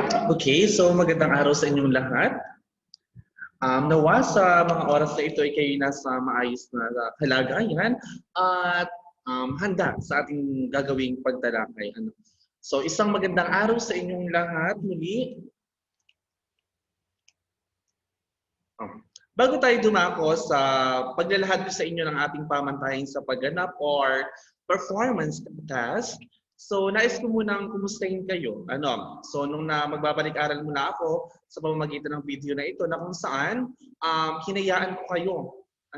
Okay, so magandang araw sa inyong lahat. Um, nawa sa mga oras na ito ay kayo nasa maayos na kalagayan at um, handa sa ating gagawing pagtalakay. Ano? So isang magandang araw sa inyong lahat muli. Um, bago tayo dumako sa paglalahad sa inyo ng ating pamantayan sa pagganap or performance task, So, nais ko munang kumustahin kayo. Ano? So, nung na magbabalik-aral muna ako sa pamamagitan ng video na ito na kung saan um, hinayaan ko kayo.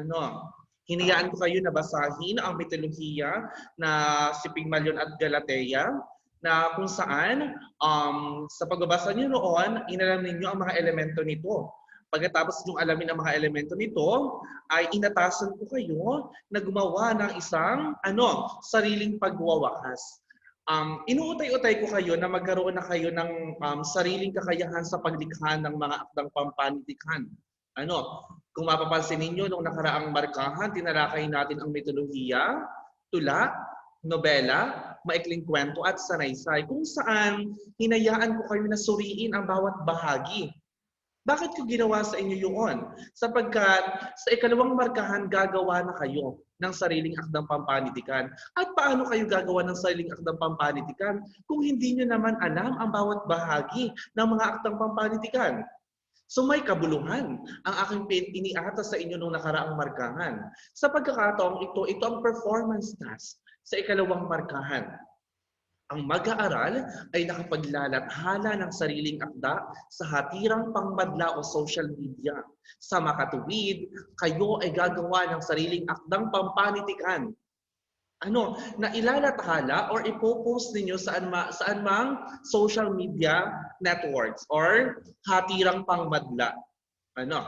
Ano? Hinayaan ko kayo na basahin ang mitolohiya na si Pygmalion at Galatea na kung saan um, sa pagbabasa niyo noon, inalam ninyo ang mga elemento nito. Pagkatapos yung alamin ang mga elemento nito, ay inatasan ko kayo na gumawa ng isang ano, sariling pagwawakas um, inuutay-utay ko kayo na magkaroon na kayo ng um, sariling kakayahan sa paglikha ng mga akdang pampanitikan. Ano, kung mapapansin ninyo nung nakaraang markahan, tinalakay natin ang mitolohiya, tula, nobela, maikling kwento at sanaysay kung saan hinayaan ko kayo na suriin ang bawat bahagi bakit ko ginawa sa inyo yun? Sapagkat sa ikalawang markahan, gagawa na kayo ng sariling akdang pampanitikan. At paano kayo gagawa ng sariling akdang pampanitikan kung hindi nyo naman alam ang bawat bahagi ng mga akdang pampanitikan? So may kabuluhan ang aking iniata sa inyo nung nakaraang markahan. Sa pagkakataong ito, ito ang performance task sa ikalawang markahan. Ang mag-aaral ay nakapaglalathala ng sariling akda sa hatirang pangmadla o social media. Sa makatuwid, kayo ay gagawa ng sariling akdang pampanitikan. Ano, na ilalathala or ipopost ninyo saan, ma, saan mang social media networks or hatirang pangmadla. Ano?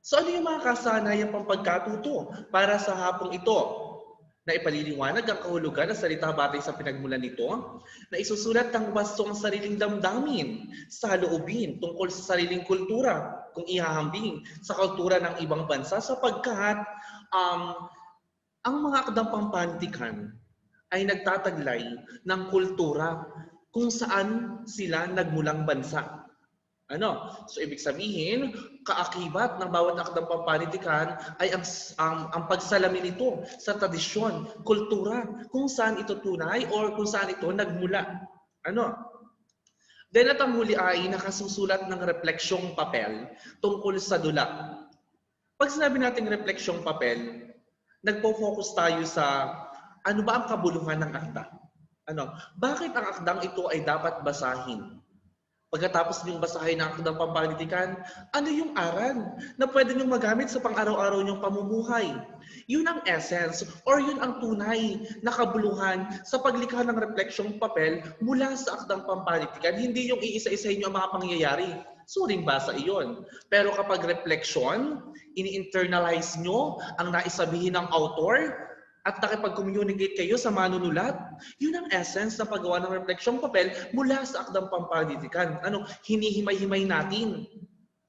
So ano yung mga kasanayang pampagkatuto para sa hapong ito? Na ipaliliwanag ang kahulugan ng salita batay sa pinagmulan nito, na isusulat ng wasto ang sariling damdamin sa loobin tungkol sa sariling kultura kung ihahambing sa kultura ng ibang bansa sapagkat um, ang mga akdang pampantikan ay nagtataglay ng kultura kung saan sila nagmulang bansa. Ano? So ibig sabihin, kaakibat ng bawat akdang pampanitikan ay ang, ang, ang pagsalamin nito sa tradisyon, kultura, kung saan ito tunay or kung saan ito nagmula. Ano? Then at ang huli ay nakasusulat ng refleksyong papel tungkol sa dula. Pag sinabi natin refleksyong papel, nagpo-focus tayo sa ano ba ang kabuluhan ng akda? Ano? Bakit ang akdang ito ay dapat basahin? Pagkatapos niyong basahin ang akdang pampanitikan, ano yung aral na pwede niyong magamit sa pang-araw-araw niyong pamumuhay? Yun ang essence or yun ang tunay na kabuluhan sa paglikha ng refleksyong papel mula sa akdang pampanitikan. Hindi yung iisa-isahin niyo ang mga pangyayari. Suring basa iyon. Pero kapag reflection, ini-internalize nyo ang naisabihin ng author, at nakipag-communicate kayo sa manunulat, yun ang essence ng paggawa ng refleksyong papel mula sa akdang pampanitikan. Ano, hinihimay-himay natin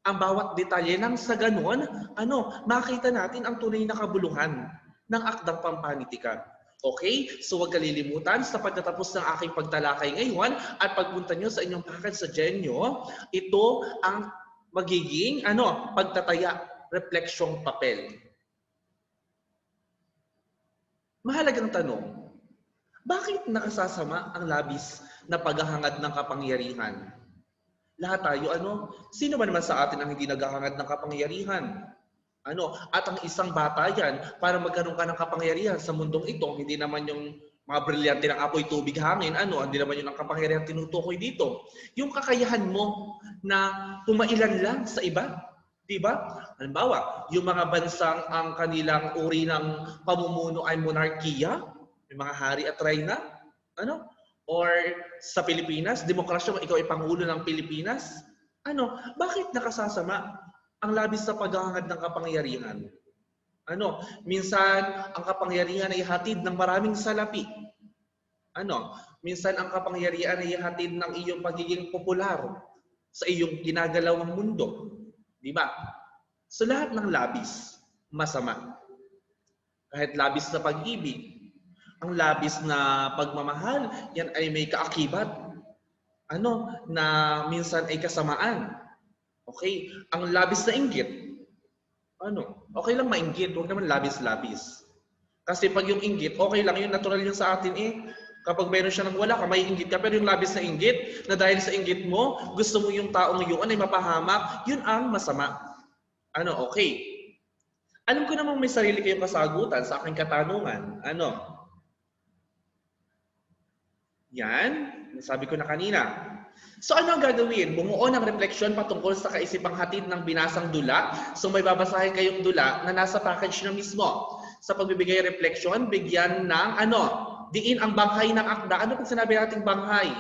ang bawat detalye nang sa ganun, ano, makita natin ang tunay na kabuluhan ng akdang pampanitikan. Okay? So huwag kalilimutan sa pagtatapos ng aking pagtalakay ngayon at pagpunta nyo sa inyong package sa Genyo, ito ang magiging ano, pagtataya, refleksyong papel. Mahalagang tanong, bakit nakasasama ang labis na paghahangad ng kapangyarihan? Lahat tayo, ano? Sino ba naman sa atin ang hindi naghahangad ng kapangyarihan? Ano? At ang isang bata yan, para magkaroon ka ng kapangyarihan sa mundong ito, hindi naman yung mga brilyante ng apoy, tubig, hangin, ano, hindi naman yun ang kapangyarihan tinutukoy dito. Yung kakayahan mo na pumailan lang sa iba, Di ba? Halimbawa, yung mga bansang ang kanilang uri ng pamumuno ay monarkiya, may mga hari at reyna, ano? Or sa Pilipinas, demokrasya, ikaw ay pangulo ng Pilipinas, ano? Bakit nakasasama ang labis sa paghahangad ng kapangyarihan? Ano? Minsan, ang kapangyarihan ay hatid ng maraming salapi. Ano? Minsan, ang kapangyarihan ay hatid ng iyong pagiging popular sa iyong ginagalawang mundo. Di ba? So, lahat ng labis, masama. Kahit labis na pag-ibig, ang labis na pagmamahal, yan ay may kaakibat ano, na minsan ay kasamaan. Okay? Ang labis na inggit, ano, okay lang mainggit, huwag naman labis-labis. Kasi pag yung inggit, okay lang yun, natural yun sa atin eh. Kapag mayroon siya ng wala ka, may inggit ka. Pero yung labis na inggit, na dahil sa inggit mo, gusto mo yung taong yun ay mapahamak, yun ang masama. Ano, okay. Alam ko namang may sarili kayong kasagutan sa aking katanungan. Ano? Yan, nasabi ko na kanina. So ano ang gagawin? Bumuo ng refleksyon patungkol sa kaisipang hatid ng binasang dula. So may babasahin kayong dula na nasa package na mismo. Sa pagbibigay refleksyon, bigyan ng ano, diin ang banghay ng akda. Ano pag sinabi nating banghay?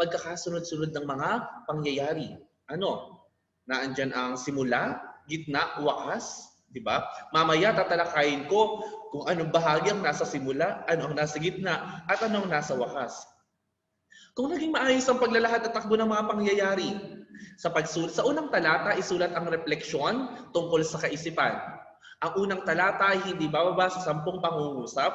Pagkakasunod-sunod ng mga pangyayari. Ano? Naandyan ang simula, gitna, wakas, di ba? Mamaya tatalakayin ko kung anong bahagi ang nasa simula, ano ang nasa gitna, at ano ang nasa wakas. Kung naging maayos ang paglalahad at takbo ng mga pangyayari, sa pagsulat sa unang talata isulat ang refleksyon tungkol sa kaisipan. Ang unang talata hindi bababa sa sampung pangungusap,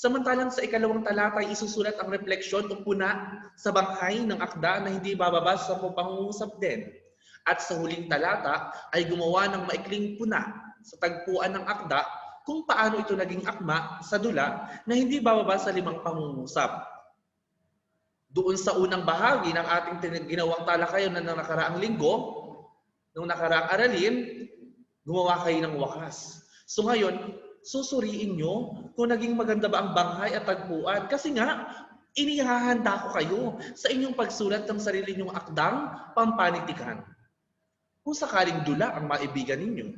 samantalang sa ikalawang talata ay isusulat ang refleksyon o puna sa banghay ng akda na hindi bababa sa pangungusap din. At sa huling talata ay gumawa ng maikling puna sa tagpuan ng akda kung paano ito naging akma sa dula na hindi bababa sa limang pangungusap doon sa unang bahagi ng ating ginawang talakayan na nakaraang linggo, nung nakaraang aralin, gumawa kayo ng wakas. So ngayon, susuriin nyo kung naging maganda ba ang banghay at tagpuan. Kasi nga, inihahanda ko kayo sa inyong pagsulat ng sarili nyong akdang pampanitikan. Kung sakaling dula ang maibigan ninyo.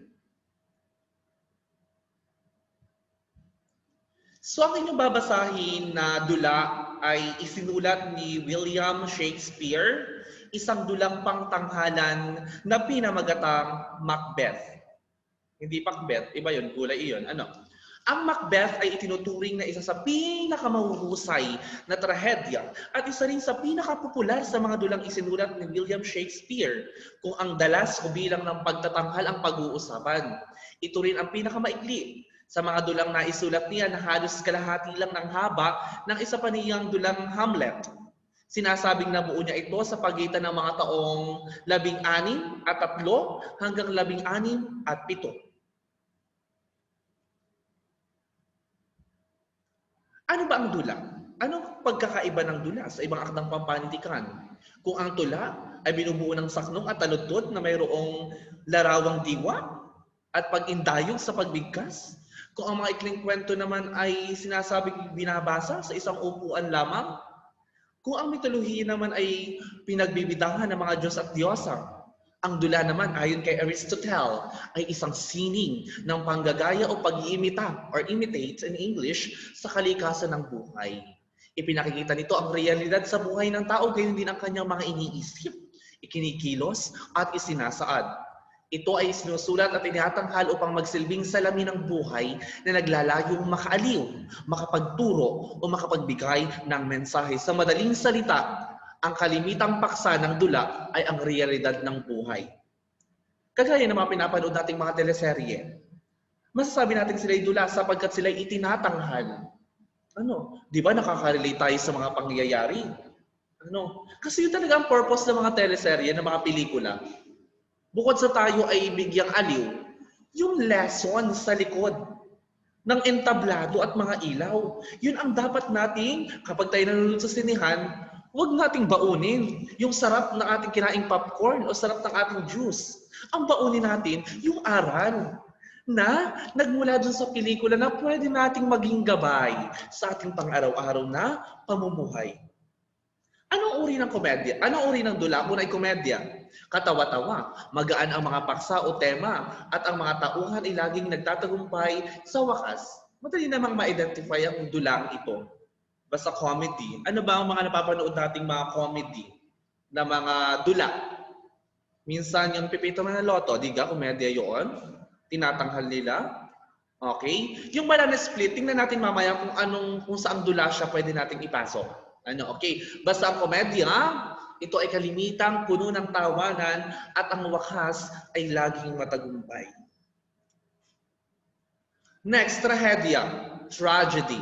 So ang inyong babasahin na dula ay isinulat ni William Shakespeare, isang dulang pangtanghalan na pinamagatang Macbeth. Hindi Macbeth, iba yun, kulay iyon. Ano? Ang Macbeth ay itinuturing na isa sa pinakamahuhusay na trahedya at isa rin sa pinakapopular sa mga dulang isinulat ni William Shakespeare kung ang dalas o bilang ng pagtatanghal ang pag-uusapan. Ito rin ang pinakamaikli sa mga dulang naisulat niya na halos kalahati lang ng haba ng isa pa niyang dulang Hamlet. Sinasabing nabuo niya ito sa pagitan ng mga taong labing-anim at tatlo hanggang labing-anim at pito. Ano ba ang dula? Anong pagkakaiba ng dula sa ibang akdang pampanitikan? Kung ang tula ay binubuo ng saknong at taludtod na mayroong larawang diwa at pag-indayog sa pagbigkas, kung ang mga ikling kwento naman ay sinasabing binabasa sa isang upuan lamang, kung ang mitolohiya naman ay pinagbibidahan ng mga Diyos at Diyosa, ang dula naman ayon kay Aristotle ay isang sining ng panggagaya o pag-iimita or imitate in English sa kalikasan ng buhay. Ipinakikita nito ang realidad sa buhay ng tao gayon din ang kanyang mga iniisip, ikinikilos at isinasaad. Ito ay sinusulat at tinatanghal upang magsilbing salamin ng buhay na naglalayong makaaliw, makapagturo o makapagbigay ng mensahe. Sa madaling salita, ang kalimitang paksa ng dula ay ang realidad ng buhay. Kagaya ng mga pinapanood nating mga teleserye, masasabi natin sila'y dula sapagkat sila'y itinatanghal. Ano? Di ba nakaka-relate tayo sa mga pangyayari? Ano? Kasi yun talaga ang purpose ng mga teleserye, ng mga pelikula bukod sa tayo ay bigyang aliw, yung lesson sa likod ng entablado at mga ilaw. Yun ang dapat nating, kapag tayo nanonood sa sinihan, huwag nating baunin yung sarap ng ating kinaing popcorn o sarap ng ating juice. Ang baunin natin, yung aral na nagmula dun sa pelikula na pwede nating maging gabay sa ating pang-araw-araw na pamumuhay. Anong uri ng komedya? Anong uri ng dula kung ay komedya? Katawa-tawa, magaan ang mga paksa o tema, at ang mga tauhan ay laging nagtatagumpay sa wakas. Madali namang ma-identify ang dulang ito. Basta comedy. Ano ba ang mga napapanood nating mga comedy na mga dula? Minsan yung Pipito Manaloto, di ka, komedya yon Tinatanghal nila. Okay? Yung banana split, tingnan natin mamaya kung anong kung saang dula siya pwede nating ipasok. Ano, okay. Basta ang komedya, ito ay kalimitang puno ng tawanan at ang wakas ay laging matagumpay. Next, trahedya, tragedy.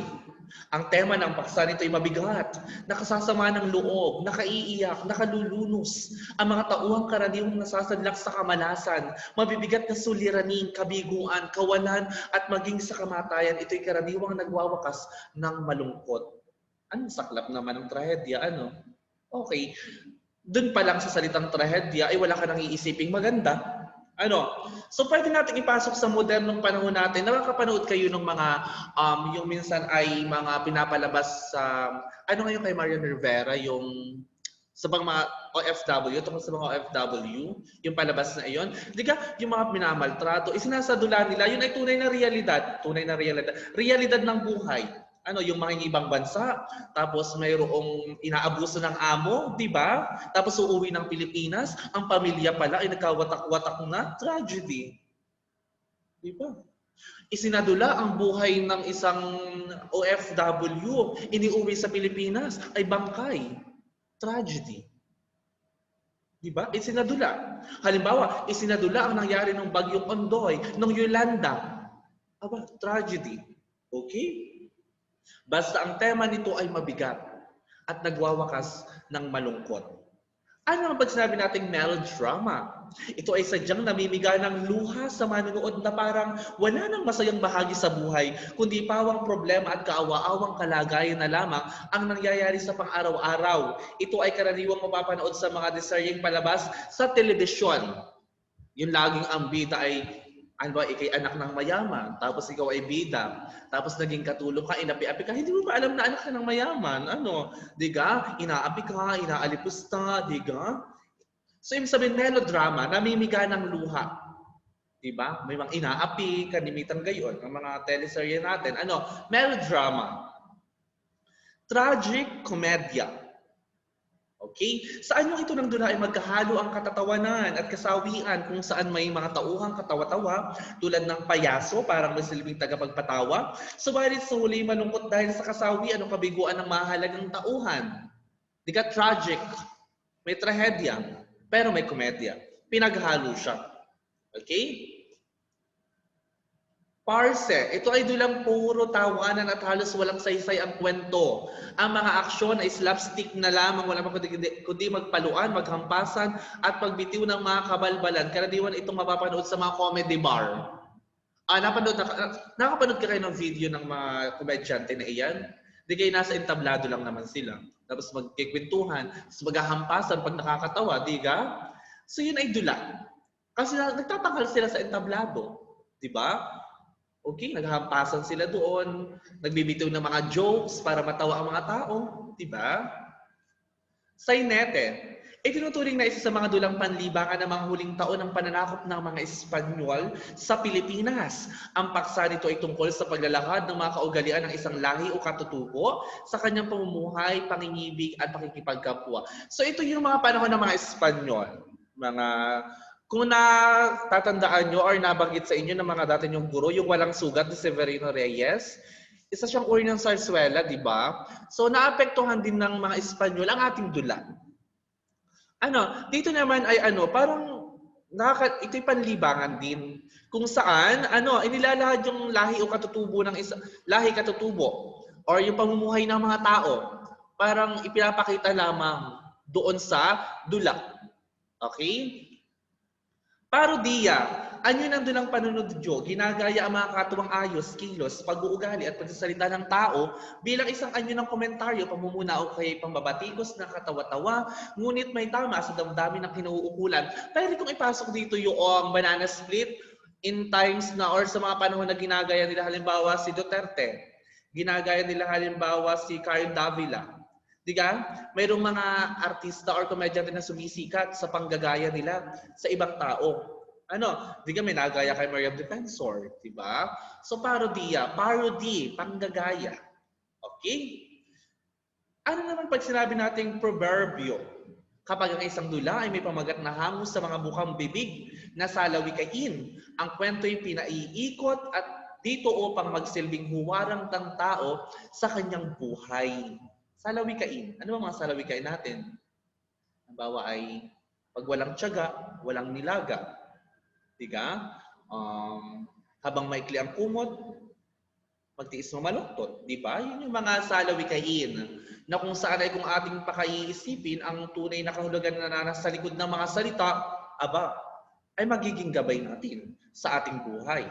Ang tema ng paksa nito ay mabigat, nakasasama ng loob, nakaiiyak, nakalulunos. Ang mga tauhang karaniwang nasasadlak sa kamalasan, mabibigat na suliranin, kabiguan, kawalan, at maging sa kamatayan, ito'y karaniwang nagwawakas ng malungkot. Ano saklap naman ng trahedya, ano? Okay. Doon pa lang sa salitang trahedya ay wala ka nang iisiping maganda. Ano? So pwede natin ipasok sa modernong panahon natin. Nakakapanood kayo ng mga um, yung minsan ay mga pinapalabas sa ano ngayon kay Marian Rivera yung sa mga OFW, tungkol sa mga OFW, yung palabas na iyon. Di ka, yung mga minamaltrato, isinasadula nila, yun ay tunay na realidad. Tunay na realidad. Realidad ng buhay ano, yung mga ibang bansa, tapos mayroong inaabuso ng amo, di ba? Tapos uuwi ng Pilipinas, ang pamilya pala ay nagkawatak-watak na tragedy. Di ba? Isinadula ang buhay ng isang OFW, iniuwi sa Pilipinas, ay bangkay. Tragedy. Di ba? Isinadula. Halimbawa, isinadula ang nangyari ng bagyong Ondoy, ng Yolanda. Aba, tragedy. Okay? Basta ang tema nito ay mabigat at nagwawakas ng malungkot. Ano ang pag sinabi nating melodrama? Ito ay sadyang namimiga ng luha sa manonood na parang wala nang masayang bahagi sa buhay, kundi pawang problema at kaawa-awang kalagayan na lamang ang nangyayari sa pang-araw-araw. Ito ay karaniwang mapapanood sa mga deseryeng palabas sa telebisyon. Yung laging ang bida ay ano ba, ikay anak ng mayaman, tapos ikaw ay bida, tapos naging katulong ka, inapi-api ka, hindi mo ba alam na anak ka ng mayaman? Ano? Di ka? Inaapi ka, inaalipusta, di ka? So, yung sabihin, melodrama, namimiga ng luha. Di ba? May mga inaapi, kanimitan gayon, ang mga teleserye natin. Ano? Melodrama. Tragic comedya. Okay? Saan yung ito ng dula ay magkahalo ang katatawanan at kasawian kung saan may mga tauhang katawa-tawa tulad ng payaso, parang may silbing tagapagpatawa. Subalit sa huli malungkot dahil sa kasawian o kabiguan ng mahalagang tauhan. Di ka tragic. May trahedya, pero may komedya. Pinaghalo siya. Okay? Parse, ito ay dulang puro tawanan at halos walang saysay ang kwento. Ang mga aksyon ay slapstick na lamang, wala pa kundi, kundi magpaluan, maghampasan at pagbitiw ng mga kabalbalan. Karaniwan itong mapapanood sa mga comedy bar. Ah, napanood, na, nakapanood ka kayo ng video ng mga komedyante na iyan? Di kayo nasa entablado lang naman sila. Tapos magkikwentuhan, tapos maghahampasan pag nakakatawa, di ka? So yun ay dula. Kasi nagtatanghal sila sa entablado. Di ba? Okay, naghahampasan sila doon, nagbibitaw ng mga jokes para matawa ang mga tao, di ba? Sainete, itinuturing na isa sa mga dulang panlibangan ng mga huling taon ng pananakop ng mga Espanyol sa Pilipinas. Ang paksa nito ay tungkol sa paglalakad ng mga kaugalian ng isang lahi o katutubo sa kanyang pamumuhay, pangingibig at pakikipagkapwa. So ito yung mga panahon ng mga Espanyol, mga kung natatandaan nyo or nabanggit sa inyo ng mga dati nyong guro, yung walang sugat ni Severino Reyes, isa siyang uri ng sarsuela, di ba? So naapektuhan din ng mga Espanyol ang ating dula. Ano, dito naman ay ano, parang nakaka, ito'y panlibangan din kung saan ano inilalahad yung lahi o katutubo ng isa lahi katutubo or yung pamumuhay ng mga tao parang ipinapakita lamang doon sa dula. Okay? Parodiya. Anyo nang doon ang panunodyo, ginagaya ang mga katuwang ayos, kilos, pag-uugali at pagsasalita ng tao bilang isang anyo ng komentaryo, pamumuna o kay pambabatikos na katawa-tawa, ngunit may tama sa damdamin ng kinuukulan. Pwede kong ipasok dito yung banana split in times na or sa mga panahon na ginagaya nila halimbawa si Duterte, ginagaya nila halimbawa si Kyle Davila, Di ka? Mayroong mga artista or komedyante na sumisikat sa panggagaya nila sa ibang tao. Ano? Di ka may nagaya kay Mariam Defensor, di ba? So parodiya, parody, panggagaya. Okay? Ano naman pag sinabi nating proverbio? Kapag ang isang dula ay may pamagat na hango sa mga bukang bibig na salawikain, ang kwento'y pinaiikot at dito upang magsilbing huwarang tang tao sa kanyang buhay. Salawikain. Ano ba mga salawikain natin? Halimbawa ay pag walang tiyaga, walang nilaga. Diga? Um, habang maikli ang kumot, magtiis mo maluktot, di ba? Yun yung mga salawikain na kung saan ay kung ating pakaiisipin ang tunay na kahulugan na nasa likod ng mga salita, aba, ay magiging gabay natin sa ating buhay.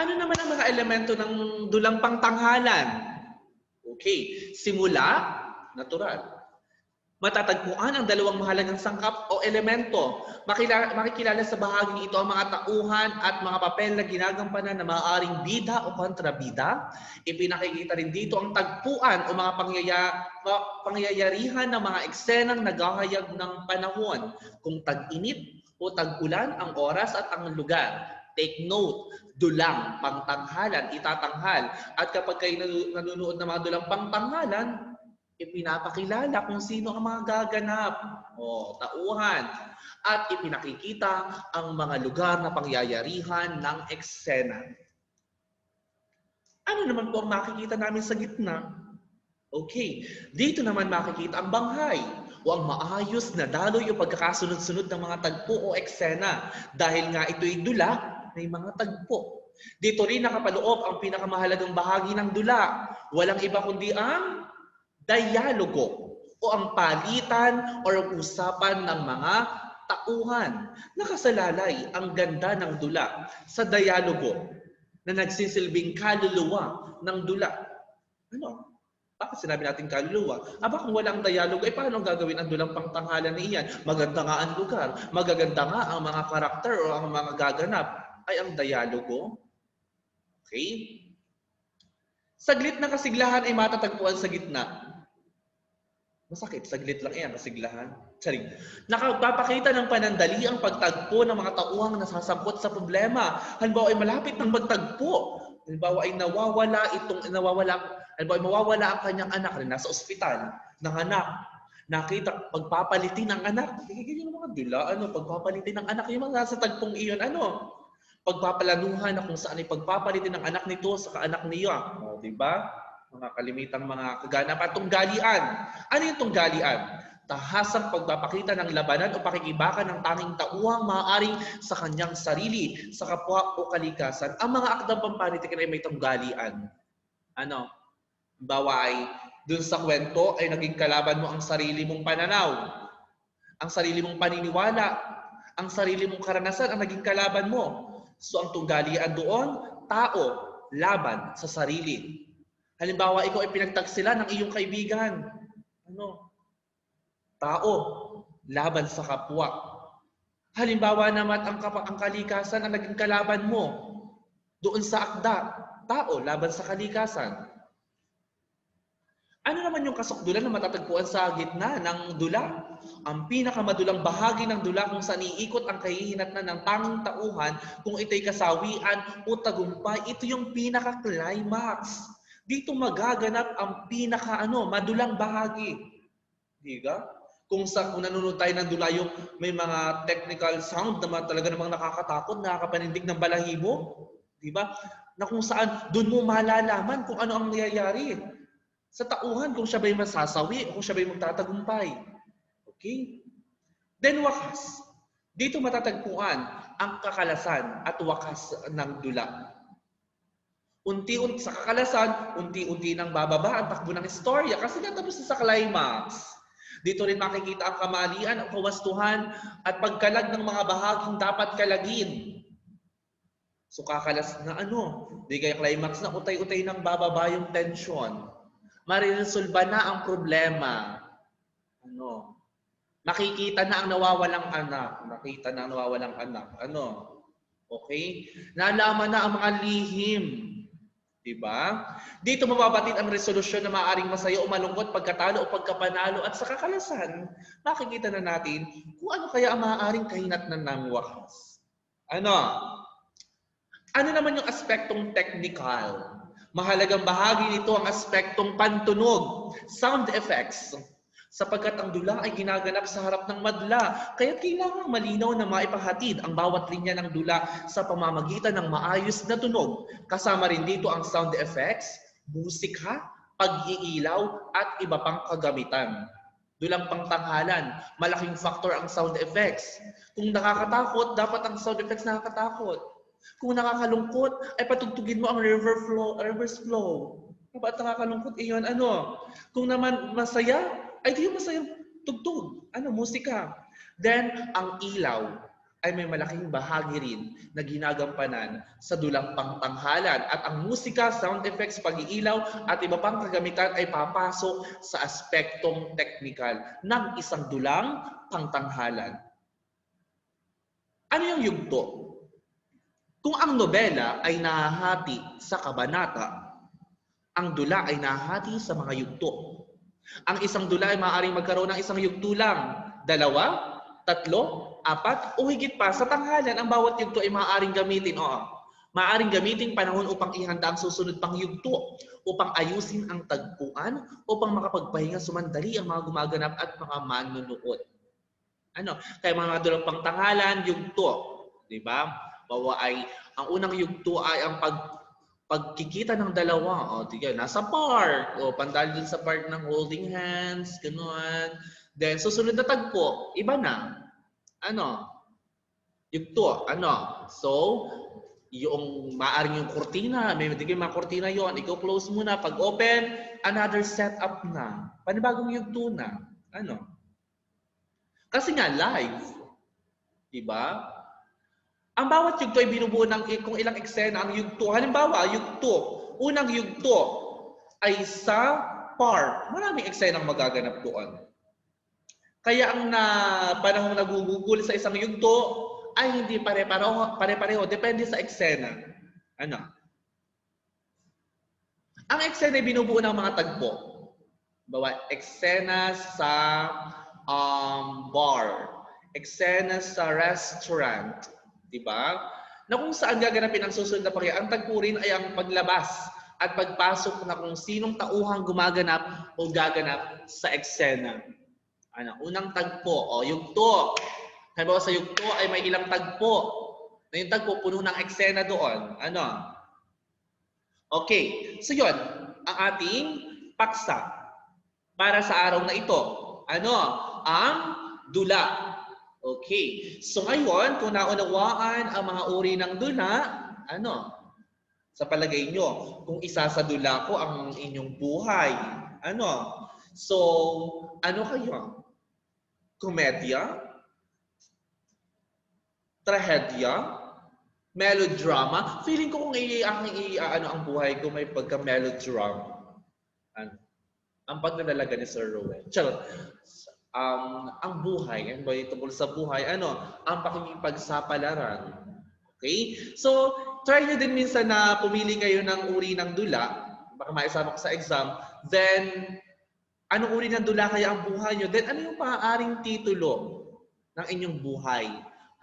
Ano naman ang mga elemento ng dulang pangtanghalan? Okay, simula, natural. Matatagpuan ang dalawang mahalagang sangkap o elemento. Makilala, makikilala sa bahaging ito ang mga tauhan at mga papel na ginagampanan na maaaring bida o kontrabida. Ipinakikita rin dito ang tagpuan o mga pangyaya, pangyayarihan ng mga eksenang naghahayag ng panahon. Kung tag-init o tag-ulan ang oras at ang lugar. Take note, dulang pangtanghalan, itatanghal. At kapag kayo nanonood ng mga dulang pangtanghalan, ipinapakilala kung sino ang mga gaganap o tauhan at ipinakikita ang mga lugar na pangyayarihan ng eksena. Ano naman po ang makikita namin sa gitna? Okay, dito naman makikita ang banghay o ang maayos na daloy o pagkakasunod-sunod ng mga tagpo o eksena dahil nga ito'y dula may mga tagpo. Dito rin nakapaloob ang pinakamahalagang bahagi ng dula. Walang iba kundi ang dialogo o ang palitan o ang usapan ng mga tauhan. Nakasalalay ang ganda ng dula sa dialogo na nagsisilbing kaluluwa ng dula. Ano? Bakit sinabi natin kaluluwa? Aba kung walang dialogo, eh paano gagawin ang dulang pangtanghalan na iyan? Maganda nga ang lugar, magaganda nga ang mga karakter o ang mga gaganap ay ang dialogo. Okay? Saglit na kasiglahan ay matatagpuan sa gitna Masakit, saglit lang yan, masiglahan. Saring. Nakapapakita ng panandali ang pagtagpo ng mga tauhang nasasangkot sa problema. Halimbawa ay malapit ng magtagpo. Halimbawa ay nawawala itong nawawala halimbawa ay mawawala ang kanyang anak na nasa ospital, ng anak. Nakita pagpapalitin ng anak. Ganyan yung mga dula, ano, pagpapalitin ng anak, yung mga nasa tagpong iyon, ano, pagpapalanuhan na kung saan ay pagpapalitin ng anak nito sa kaanak niya. O, di ba? mga kalimitang mga kaganap at tunggalian. Ano yung tunggalian? Tahasang pagpapakita ng labanan o pakikibakan ng tanging tauhang maaaring sa kanyang sarili, sa kapwa o kalikasan. Ang mga akdang pampanitikan ay may tunggalian. Ano? Bawa ay dun sa kwento ay naging kalaban mo ang sarili mong pananaw, ang sarili mong paniniwala, ang sarili mong karanasan ang naging kalaban mo. So ang tunggalian doon, tao, laban sa sarili. Halimbawa, ikaw ay pinagtagsila ng iyong kaibigan. Ano? Tao, laban sa kapwa. Halimbawa naman ang, ang kalikasan ang naging kalaban mo. Doon sa akda, tao, laban sa kalikasan. Ano naman yung kasukdulan na matatagpuan sa gitna ng dula? Ang pinakamadulang bahagi ng dula kung saan iikot ang kahihinatnan ng tanging tauhan kung ito'y kasawian o tagumpay, ito yung pinaka-climax dito magaganap ang pinaka ano, madulang bahagi. Di ba? Kung sa kung nanonood tayo ng dula yung may mga technical sound na talaga namang nakakatakot, nakakapanindig ng balahibo, di ba? Na kung saan doon mo malalaman kung ano ang nangyayari sa tauhan kung siya ba'y masasawi o kung siya ba'y magtatagumpay. Okay? Then wakas. Dito matatagpuan ang kakalasan at wakas ng dula. Unti-unti sa kakalasan, unti-unti nang bababa ang takbo ng istorya kasi natapos na sa climax. Dito rin makikita ang kamalian, ang kawastuhan at pagkalag ng mga bahaging dapat kalagin. So kakalas na ano, di kaya climax na utay-utay nang bababa yung tension. Mariresolba na ang problema. Ano? Nakikita na ang nawawalang anak. Nakita na ang nawawalang anak. Ano? Okay? Nalaman na ang mga lihim Diba? Dito mababatid ang resolusyon na maaaring masaya o malungkot pagkatalo o pagkapanalo at sa kakalasan, makikita na natin kung ano kaya ang maaaring kahinatnan ng wakas. Ano? Ano naman yung aspektong technical? Mahalagang bahagi nito ang aspektong pantunog, sound effects, sapagkat ang dula ay ginaganap sa harap ng madla. Kaya kailangan malinaw na maipahatid ang bawat linya ng dula sa pamamagitan ng maayos na tunog. Kasama rin dito ang sound effects, musika, pag-iilaw at iba pang kagamitan. Dulang pangtanghalan, malaking factor ang sound effects. Kung nakakatakot, dapat ang sound effects nakakatakot. Kung nakakalungkot, ay patugtugin mo ang river flow, reverse flow. Ba't nakakalungkot iyon? Ano? Kung naman masaya, ay di masayang tugtog. Ano? Musika. Then, ang ilaw ay may malaking bahagi rin na ginagampanan sa dulang pangtanghalan. At ang musika, sound effects, pag-iilaw at iba pang kagamitan ay papasok sa aspektong technical ng isang dulang pangtanghalan. Ano yung yugto? Kung ang nobela ay nahahati sa kabanata, ang dula ay nahahati sa mga yugto. Ang isang dula ay maaaring magkaroon ng isang yugto lang, dalawa, tatlo, apat, o higit pa. Sa tanghalan, ang bawat yugto ay maaaring gamitin. Oo, maaaring gamitin panahon upang ihanda ang susunod pang yugto, upang ayusin ang tagpuan, upang makapagpahinga sumandali ang mga gumaganap at mga manunood. Ano? Kaya mga dulang pang tanghalan, yugto. Di ba? Bawa ay, ang unang yugto ay ang pag pagkikita ng dalawa, o tigyan, nasa park, o pandal dun sa park ng holding hands, gano'n. Then, susunod na tagpo, iba na. Ano? Yugto, ano? So, yung maaring yung kurtina, may matigil mga kurtina yon ikaw close muna. Pag open, another setup na. Panibagong yugto na. Ano? Kasi nga, live. Diba? Ang bawat yugto ay binubuo ng kung ilang eksena ang yugto. Halimbawa, yugto. Unang yugto ay sa park. Maraming eksena ang magaganap doon. Kaya ang na panahong nagugugol sa isang yugto ay hindi pare-pareho, pare-pareho. Depende sa eksena. Ano? Ang eksena ay binubuo ng mga tagpo. Bawa, eksena sa um, bar. Eksena sa restaurant. Diba? Na kung saan gaganapin ang susunod na pagkaya. Ang tagpo rin ay ang paglabas at pagpasok na kung sinong tauhang gumaganap o gaganap sa eksena. Ano, unang tagpo, o yugto. Halimbawa sa yugto ay may ilang tagpo. Na yung tagpo, puno ng eksena doon. Ano? Okay. So yun, ang ating paksa para sa araw na ito. Ano? Ang dula. Okay. So ngayon, kung naunawaan ang mga uri ng dula, ano? Sa palagay nyo, kung isa sa dula ko ang inyong buhay, ano? So, ano kayo? Komedya? Trahedya? Melodrama? Feeling ko kung i aking i ano ang buhay ko may pagka melodrama. Ano? Ang pagdadalaga ni Sir Ruel. Charot. Um, ang buhay, ano ba tungkol sa buhay, ano? Ang pakikipagsapalaran. Okay? So, try nyo din minsan na pumili kayo ng uri ng dula. Baka maisama ko sa exam. Then, anong uri ng dula kaya ang buhay nyo? Then, ano yung maaaring titulo ng inyong buhay?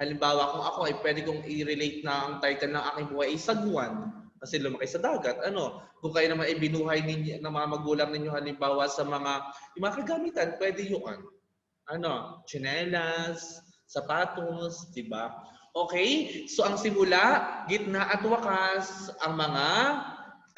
Halimbawa, kung ako ay pwede kong i-relate na ang title ng aking buhay ay Sagwan kasi lumaki sa dagat. Ano? Kung kayo naman ay binuhay ninyo, ng mga magulang ninyo halimbawa sa mga, yung mga kagamitan, pwede yun. Ano? Chinelas, sapatos, di ba? Okay? So ang simula, gitna at wakas, ang mga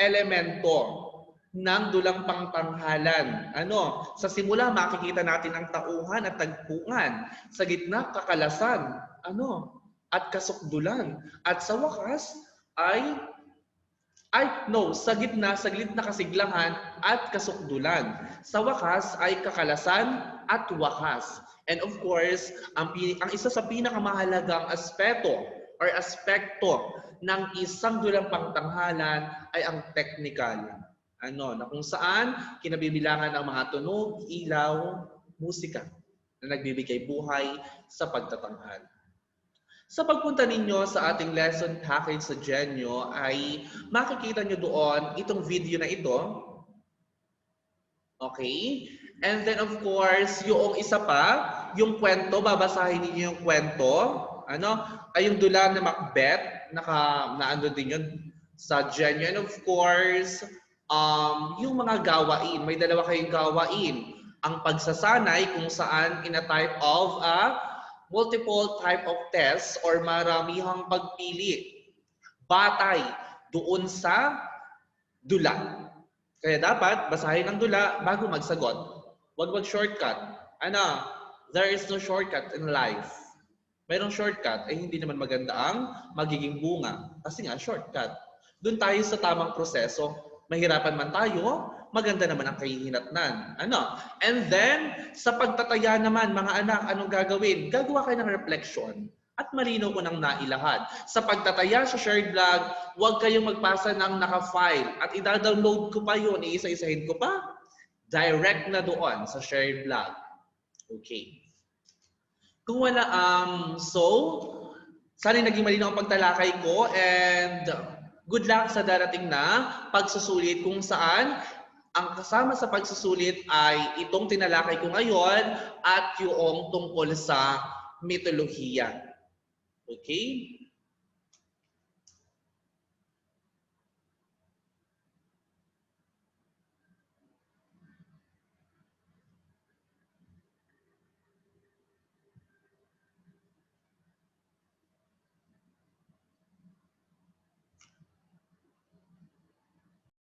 elemento ng dulang pangtanghalan. Ano? Sa simula, makikita natin ang tauhan at tagpuan. Sa gitna, kakalasan. Ano? At kasukdulan. At sa wakas, ay ay no, sa gitna, sa gitna kasiglangan at kasukdulan. Sa wakas ay kakalasan at wakas. And of course, ang, ang isa sa pinakamahalagang aspeto or aspekto ng isang dulang pangtanghalan ay ang technical. Ano, na kung saan kinabibilangan ang mga tunog, ilaw, musika na nagbibigay buhay sa pagtatanghal. Sa pagpunta ninyo sa ating lesson package sa Genyo ay makikita nyo doon itong video na ito. Okay? And then of course, yung isa pa, yung kwento, babasahin niyo yung kwento. Ano? Ay yung dula na Macbeth, naka, naando din yun sa Genyo. And of course, um, yung mga gawain. May dalawa kayong gawain. Ang pagsasanay kung saan in a type of a multiple type of tests or maramihang pagpili. Batay doon sa dula. Kaya dapat basahin ang dula bago magsagot. Huwag mag-shortcut. Ano? There is no shortcut in life. mayroong shortcut, ay hindi naman maganda ang magiging bunga. Kasi nga, shortcut. Doon tayo sa tamang proseso. Mahirapan man tayo, maganda naman ang kahihinatnan. Ano? And then, sa pagtataya naman, mga anak, anong gagawin? Gagawa kayo ng reflection at malinaw ko nang nailahad. Sa pagtataya sa shared vlog, huwag kayong magpasa ng naka-file at i-download ko pa yun, iisa-isahin ko pa. Direct na doon sa shared vlog. Okay. Kung wala, um, so, sana naging malinaw ang pagtalakay ko and good luck sa darating na pagsusulit kung saan ang kasama sa pagsusulit ay itong tinalakay ko ngayon at yung tungkol sa mitolohiya. Okay?